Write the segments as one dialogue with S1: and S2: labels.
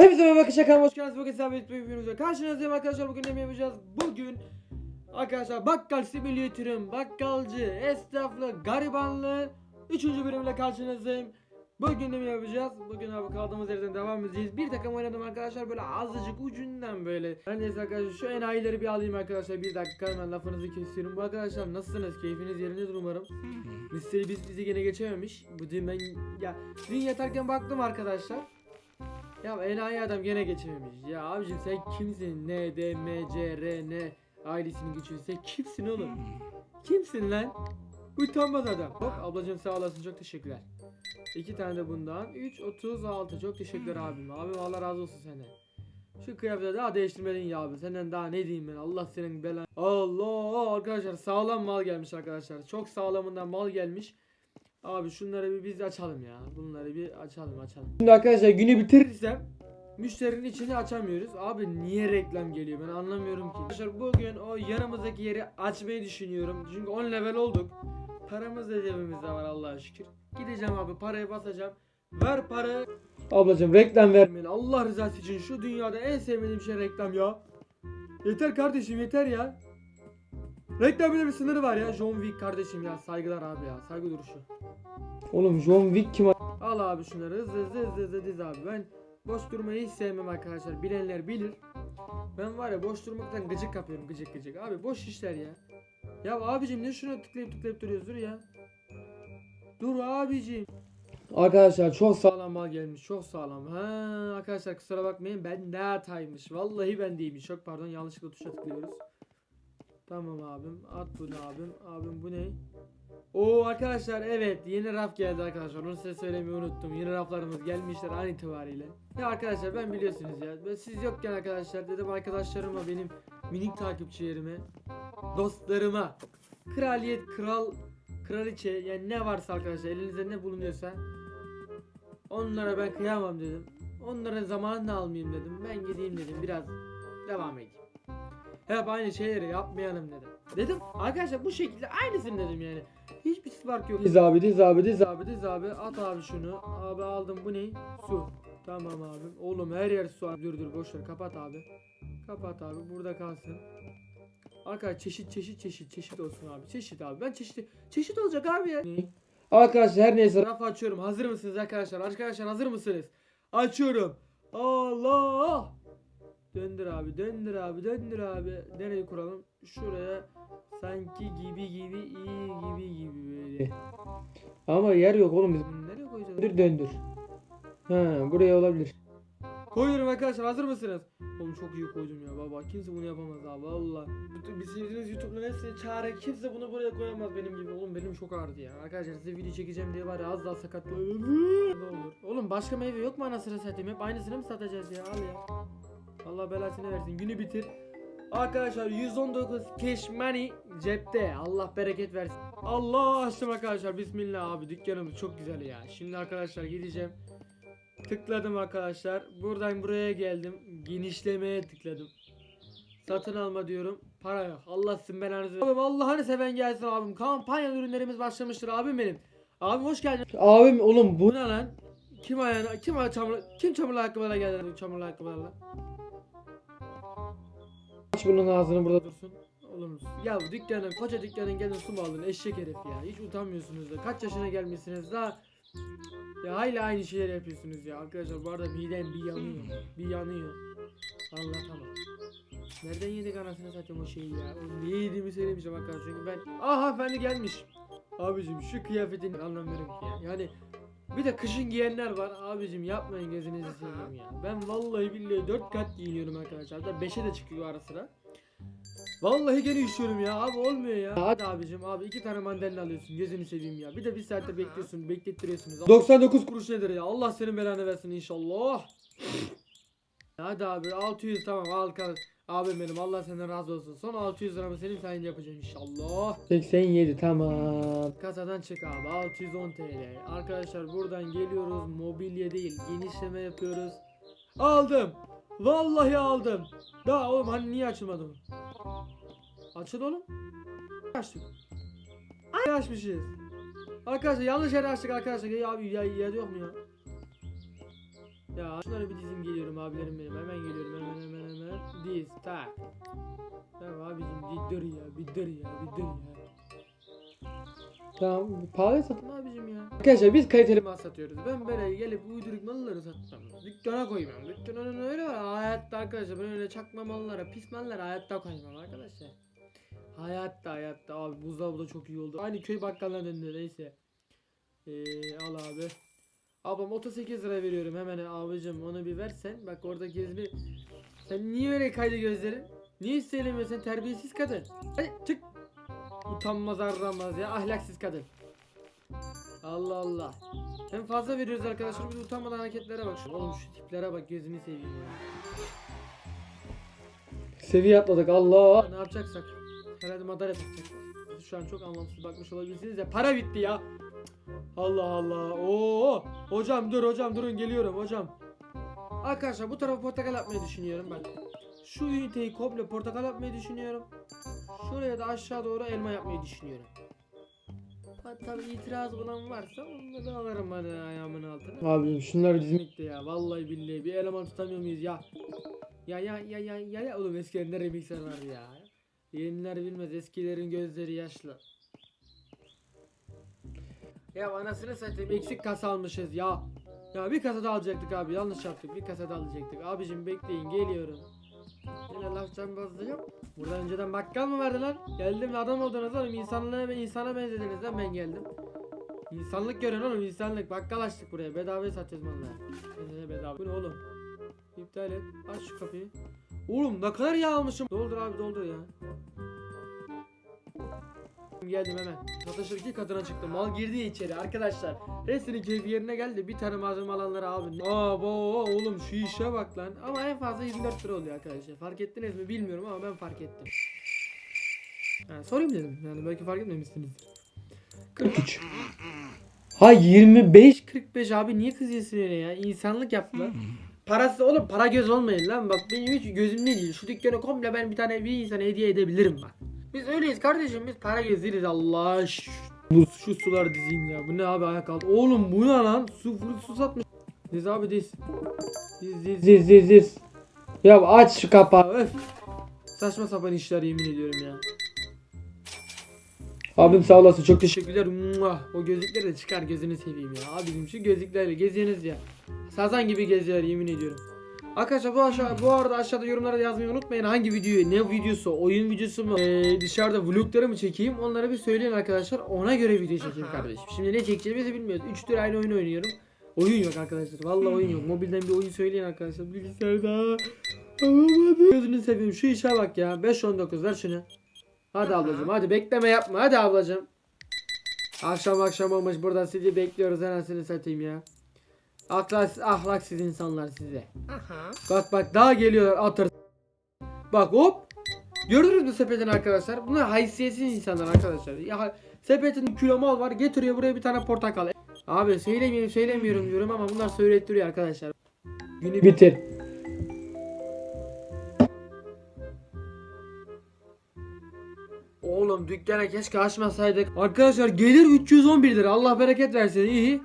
S1: Hepinize merhaba arkadaşlar kanalıma hoş geldiniz. Bugün sizlerle birlikte bir videomuzda karşınızdayım arkadaşlar. Bugün ne yapacağız? Bugün arkadaşlar bakkal simülatörüm, bakkalcı, esnaflı, garibanlı 3. bölümle karşınızdayım. Bugün ne yapacağız? Bugün abi kaldığımız yerden devam edeceğiz. Bir takım oynadım arkadaşlar böyle azıcık ucundan böyle. Ben neyse arkadaşlar şu enayileri bir alayım arkadaşlar. Bir dakika hemen lafınızı kesiyorum. Bu arkadaşlar nasılsınız? Keyfiniz yerindedir umarım. Listeyi biz bizi gene geçememiş. Bu dün ben ya dün yatarken baktım arkadaşlar. Ya enayi adam gene geçememiş. Ya abicim sen kimsin? N, D, M, C, R, N ailesini geçiyorsun. Sen kimsin oğlum? Kimsin lan? Utanmaz adam. Hop ablacığım sağ olasın çok teşekkürler. İki tane de bundan. 3, 36 çok teşekkürler abim. Abim Allah razı olsun senden. Şu kıyafeti daha değiştirmedin ya abi. Senden daha ne diyeyim ben. Allah senin belan. Allah arkadaşlar sağlam mal gelmiş arkadaşlar. Çok sağlamından mal gelmiş. Abi şunları bir biz açalım ya. Bunları bir açalım açalım. Şimdi arkadaşlar günü bitirirsem müşterinin içini açamıyoruz. Abi niye reklam geliyor ben anlamıyorum ki. Arkadaşlar bugün o yanımızdaki yeri açmayı düşünüyorum. Çünkü 10 level olduk. Paramız da cebimizde var Allah'a şükür. Gideceğim abi parayı basacağım. Ver para. Ablacığım reklam vermeyin. Allah rızası için şu dünyada en sevmediğim şey reklam ya. Yeter kardeşim yeter ya. Reklamın bir sınırı var ya. John Wick kardeşim ya. Saygılar abi ya. Saygı duruşu. Oğlum John Wick kim? Al abi şunları hızlı hızlı hızlı hızlı diz abi. Ben boş durmayı hiç sevmem arkadaşlar. Bilenler bilir. Ben var ya boş durmaktan gıcık kapıyorum gıcık gıcık. Abi boş işler ya. Ya abicim ne şuna tıklayıp tıklayıp duruyoruz dur ya. Dur abicim. Arkadaşlar çok sağlam mal gelmiş çok sağlam. Ha arkadaşlar kusura bakmayın ben ne hataymış. Vallahi ben değilmiş. Çok pardon yanlışlıkla tuşa tıklıyoruz. Tamam abim. At bunu abim. Abim bu ne? Oo arkadaşlar evet yeni raf geldi arkadaşlar. Onu size söylemeyi unuttum. Yeni raflarımız gelmişler an itibariyle. Ya arkadaşlar ben biliyorsunuz ya. Ben siz yokken arkadaşlar dedim arkadaşlarıma benim minik takipçilerime dostlarıma kraliyet kral kraliçe yani ne varsa arkadaşlar elinizde ne bulunuyorsa onlara ben kıyamam dedim. Onların zamanını almayayım dedim. Ben gideyim dedim biraz devam edeyim. Hep aynı şeyleri yapmayalım dedim. Dedim arkadaşlar bu şekilde aynısını dedim yani. Hiçbir fark yok. Diz abi diz abi diz abi diz abi at abi şunu. Abi aldım bu ne? Su. Tamam abim. Oğlum her yer su abi. Dur dur boş ver kapat abi. Kapat abi burada kalsın. Arkadaşlar çeşit çeşit çeşit çeşit olsun abi. Çeşit abi. Ben çeşit çeşit olacak abi ya. Arkadaşlar her neyse raf açıyorum. Hazır mısınız arkadaşlar? Arkadaşlar hazır mısınız? Açıyorum. Allah! Döndür abi, döndür abi, döndür abi. Nereye kuralım? Şuraya sanki gibi gibi iyi gibi gibi böyle. Ama yer yok oğlum biz bunu nereye koyacağız? Döndür döndür. Ha buraya olabilir. Koyuyorum arkadaşlar hazır mısınız? Oğlum çok iyi koydum ya baba kimse bunu yapamaz abi valla. Bitirdiğiniz YouTube'un hepsini çare kimse bunu buraya koyamaz benim gibi. Oğlum benim çok ağrıdı ya. Arkadaşlar size video çekeceğim diye var ya az daha sakatlandım. ne olur. Oğlum başka meyve yok mu anasını satayım? Hep aynısını mı satacağız ya? Al ya. Allah belasını versin. Günü bitir. Arkadaşlar 119 cash money cepte. Allah bereket versin. Allah açtım arkadaşlar. Bismillah abi dükkanımız çok güzel ya. Şimdi arkadaşlar gideceğim. Tıkladım arkadaşlar. Buradan buraya geldim. Genişlemeye tıkladım. Satın alma diyorum. Para yok. Allah sizin belanızı. Abim Allah'ını seven gelsin abim. Kampanyalı ürünlerimiz başlamıştır abim benim. Abim hoş geldin. Abim oğlum bu ne lan? Kim ayağına kim ay- çamur kim çamurlu ayakkabılarla geldi çamurlu ayakkabılarla? Aç bunun ağzını burada dursun. Oğlum ya bu dükkanın koca dükkanın gelin su mu aldın eşek herif ya. Hiç utanmıyorsunuz da. Kaç yaşına gelmişsiniz daha. Ya hala aynı şeyleri yapıyorsunuz ya. Arkadaşlar bu arada midem bir yanıyor. Bir yanıyor. Allah tamam. Nereden yedik anasını satayım o şeyi ya. O niye yediğimi söylemeyeceğim arkadaşlar. Çünkü ben... Aha hanımefendi gelmiş. Abicim şu kıyafetin anlamıyorum ki ya. Yani bir de kışın giyenler var. Abicim yapmayın gözünüzü seveyim ya. Ben vallahi billahi 4 kat giyiniyorum arkadaşlar. Da 5'e de çıkıyor ara sıra. Vallahi gene üşüyorum ya abi olmuyor ya. Hadi abicim abi iki tane mandalina alıyorsun gözünü seveyim ya. Bir de bir saatte bekliyorsun beklettiriyorsunuz. 99 kuruş nedir ya Allah senin belanı versin inşallah. Hadi abi 600 tamam al kal. Abim benim Allah senden razı olsun. Son 600 liramı senin sayende yapacağım inşallah. 87 tamam. Kasadan çık abi 610 TL. Arkadaşlar buradan geliyoruz mobilya değil genişleme yapıyoruz. Aldım. Vallahi aldım. Daha oğlum hani niye açılmadı bu? Açıl oğlum. Açtık. Ay açmışız. Arkadaşlar yanlış yere açtık arkadaşlar. Ya abi ya, ya yok mu ya? Ya şunları bir dizim geliyorum abilerim benim. Hemen geliyorum hemen hemen hemen. Diz tak. Tamam abicim bir dur ya bir dur ya bir dur ya. Tamam pahalı satın abicim ya. Arkadaşlar biz kaliteli mal satıyoruz. Ben böyle gelip uyduruk malları satmam. Dükkana koymam. Önüne öyle var. Hayatta arkadaşlar ben öyle çakma mallara pis mallara hayatta koymam arkadaşlar. Hayatta hayatta abi buzdolabı da çok iyi oldu. Aynı köy bakkalına döndü neyse. Ee, al abi. Ablam 38 lira veriyorum hemen abicim onu bir versen. Bak orada gezini. Sen niye öyle kaydı gözlerin? Niye söylemiyorsun terbiyesiz kadın? Hadi çık. Utanmaz arlanmaz ya ahlaksız kadın. Allah Allah. Hem fazla veriyoruz arkadaşlar bir de utanmadan hareketlere bak. Oğlum şu tiplere bak gözünü seveyim ya. Seviye atladık Allah. Ne yapacaksak. Herhalde madalya takacak. Şu an çok anlamsız bakmış olabilirsiniz ya. Para bitti ya. Allah Allah. Oo. Hocam dur hocam durun geliyorum hocam. Arkadaşlar bu tarafa portakal yapmayı düşünüyorum bak. Şu üniteyi komple portakal yapmayı düşünüyorum. Şuraya da aşağı doğru elma yapmayı düşünüyorum. Ha, tabii itiraz bulan varsa onları da alırım hadi ayağımın altına. Abim şunlar dizmekte ya. Vallahi billahi bir eleman tutamıyor muyuz ya? Ya ya ya ya ya ya oğlum eskiden ne remixler vardı ya. Yeniler bilmez eskilerin gözleri yaşlı. Ya anasını satayım eksik kasa almışız ya. Ya bir kasa da alacaktık abi yanlış yaptık bir kasa da alacaktık. Abicim bekleyin geliyorum. Yine laf cambazlığı yok. Burada önceden bakkal mı vardı lan? Geldim adam oldunuz oğlum insanlığa ve insana benzediniz lan ben geldim. İnsanlık görün oğlum insanlık bakkal açtık buraya bedavaya satacağız malları. Kendine bedava. Bu ne oğlum? İptal et. Aç şu kapıyı. Oğlum ne kadar yağ almışım. Doldur abi doldur ya. Geldim hemen. Satışır iki katına çıktı. Mal girdi içeri arkadaşlar. Resinin keyfi yerine geldi. Bir tane malzeme alanlara abi. Aa bo oğlum şu işe bak lan. Ama en fazla 24 lira oluyor arkadaşlar. Fark ettiniz mi bilmiyorum ama ben fark ettim. Ha, sorayım dedim. Yani belki fark etmemişsinizdir. 43. Ha 25 45 abi niye kızıyorsun öyle ya? İnsanlık yaptılar. Parası oğlum para göz olmayın lan bak benim hiç gözüm ne değil. Şu dükkanı komple ben bir tane bir insana hediye edebilirim bak. Biz öyleyiz kardeşim biz para geziriz Allah ş- Bu şu sular dizeyim ya. Bu ne abi ayak altı. Oğlum bu ne lan? Su su satmış. Diz abi diz. Diz diz diz diz diz. Ya aç şu kapağı. Öf. Saçma sapan işler yemin ediyorum ya. Abim sağ olasın çok teşekkürler. Muah. O gözlükleri de çıkar gözünü seveyim ya. Abicim şu gözlüklerle geziyorsunuz ya. Sazan gibi geziyorlar yemin ediyorum. Arkadaşlar bu aşağı bu arada aşağıda yorumlara yazmayı unutmayın. Hangi videoyu, ne videosu, oyun videosu mu, ee, dışarıda vlogları mı çekeyim? Onları bir söyleyin arkadaşlar. Ona göre video çekeyim kardeşim. Şimdi ne çekeceğimizi bilmiyoruz. 3 tür aynı oyun oynuyorum. Oyun yok arkadaşlar. Vallahi oyun yok. Mobilden bir oyun söyleyin arkadaşlar. Bilgisayarda. Alamadım. Gözünü seveyim. Şu işe bak ya. 5.19 ver şunu. Hadi ablacığım hadi bekleme yapma. Hadi ablacığım. Akşam akşam olmuş. Buradan sizi bekliyoruz. Anasını satayım ya. Ahlak, ahlaksız insanlar size. Bak bak daha geliyor atır. Bak hop. Gördünüz mü sepetin arkadaşlar? Bunlar haysiyetsiz insanlar arkadaşlar. Ya sepetin kilo mal var getiriyor buraya bir tane portakal. Abi söylemiyorum söylemiyorum diyorum ama bunlar söylettiriyor arkadaşlar. Günü bitir. Oğlum dükkana keşke açmasaydık. Arkadaşlar gelir 311 lira. Allah bereket versin. iyi.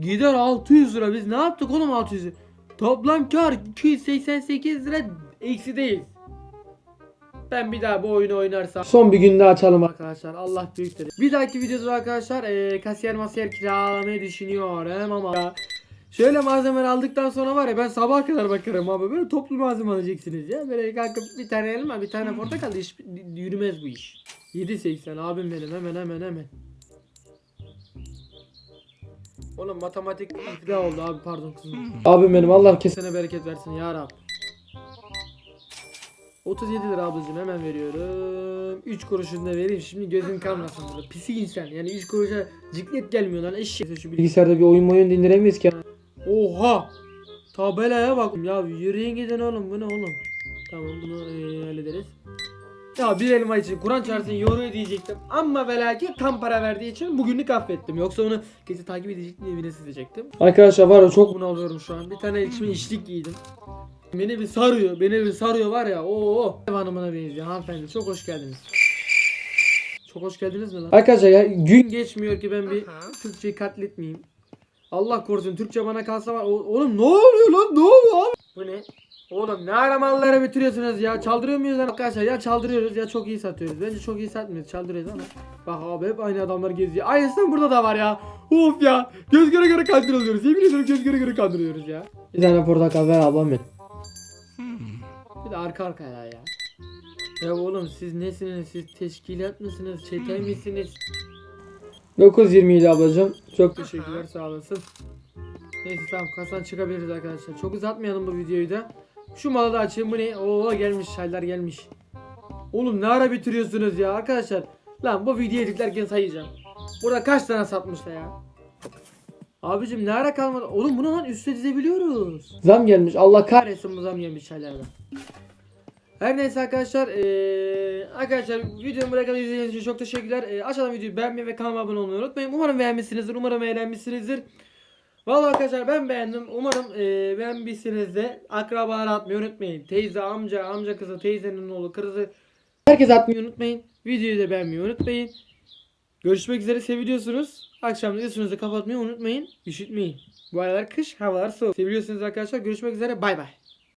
S1: Gider 600 lira. Biz ne yaptık oğlum 600 lira? Toplam kar 288 lira eksi değil. Ben bir daha bu oyunu oynarsam son bir günde açalım arkadaşlar. Allah büyüktür. Bir dahaki videoda arkadaşlar eee kasiyer masiyer kiralamayı düşünüyorum ama. Şöyle malzemeleri aldıktan sonra var ya ben sabaha kadar bakarım abi. Böyle toplu malzeme alacaksınız ya. Böyle kalkıp bir tane elma bir tane portakal iş, yürümez bu iş. 7.80 abim benim hemen hemen hemen. Oğlum matematik iflah oldu abi pardon kızım. Abim benim Allah kesene bereket versin ya Rab. 37 lira ablacığım hemen veriyorum. 3 kuruşunu da vereyim şimdi gözün kalmasın burada. Pisi insan yani 3 kuruşa ciklet gelmiyor lan eşek. Şu bilgisayarda bir oyun oyun dindiremeyiz ki. Oha! Tabelaya bak. Ya yürüyün gidin oğlum bu ne oğlum? Tamam bunu eee, hallederiz. Ya bir elma için Kur'an çarpsın yoruyor diyecektim. Ama ve lakin tam para verdiği için bugünlük affettim. Yoksa onu gece takip edecektim evine sizecektim. Arkadaşlar var ya çok bunalıyorum şu an. Bir tane içime içlik giydim. Beni bir sarıyor. Beni bir sarıyor var ya. Oo. Ev hanımına benziyor hanımefendi. Çok hoş geldiniz. Çok hoş geldiniz mi lan? Arkadaşlar ya gün geçmiyor ki ben bir Türkçeyi katletmeyeyim. Allah korusun Türkçe bana kalsa var. Oğlum ne oluyor lan ne oluyor abi? Bu ne? Oğlum ne ara malları bitiriyorsunuz ya? Çaldırıyor muyuz lan arkadaşlar? Ya çaldırıyoruz ya çok iyi satıyoruz. Bence çok iyi satmıyoruz. Çaldırıyoruz ama. Bak abi hep aynı adamlar geziyor. Aynısından burada da var ya. Of ya. Göz göre göre kandırılıyoruz. Yemin ediyorum göz göre göre kandırıyoruz ya. Bir tane portakal ver ablam benim. Bir de arka arkaya ya. Ya oğlum siz nesiniz? Siz teşkilat mısınız? Çete misiniz? 9.27 ablacığım. Çok teşekkürler sağ olasın. Neyse tamam kasan çıkabiliriz arkadaşlar. Çok uzatmayalım bu videoyu da. Şu malı da açayım. Bu ne? Oo gelmiş çaylar gelmiş. Oğlum ne ara bitiriyorsunuz ya arkadaşlar. Lan bu videoyu editlerken sayacağım. Burada kaç tane satmışlar ya. Abicim ne ara kalmadı. Oğlum bunu lan üste dizebiliyoruz. Zam gelmiş. Allah kahretsin bu zam gelmiş çaylarda. Her neyse arkadaşlar eee arkadaşlar videomu buraya kadar izlediğiniz için çok teşekkürler. Eee, aşağıdan videoyu beğenmeyi ve kanalıma abone olmayı unutmayın. Umarım beğenmişsinizdir. Umarım eğlenmişsinizdir. Vallahi arkadaşlar ben beğendim. Umarım eee beğenmişsiniz de akrabalara atmayı unutmayın. Teyze, amca, amca kızı, teyzenin oğlu, kızı. Herkes atmayı unutmayın. Videoyu da beğenmeyi unutmayın. Görüşmek üzere seviliyorsunuz. Akşam da üstünüzü kapatmayı unutmayın. Üşütmeyin. Bu aralar kış havalar soğuk. Seviliyorsunuz arkadaşlar. Görüşmek üzere. Bay bay.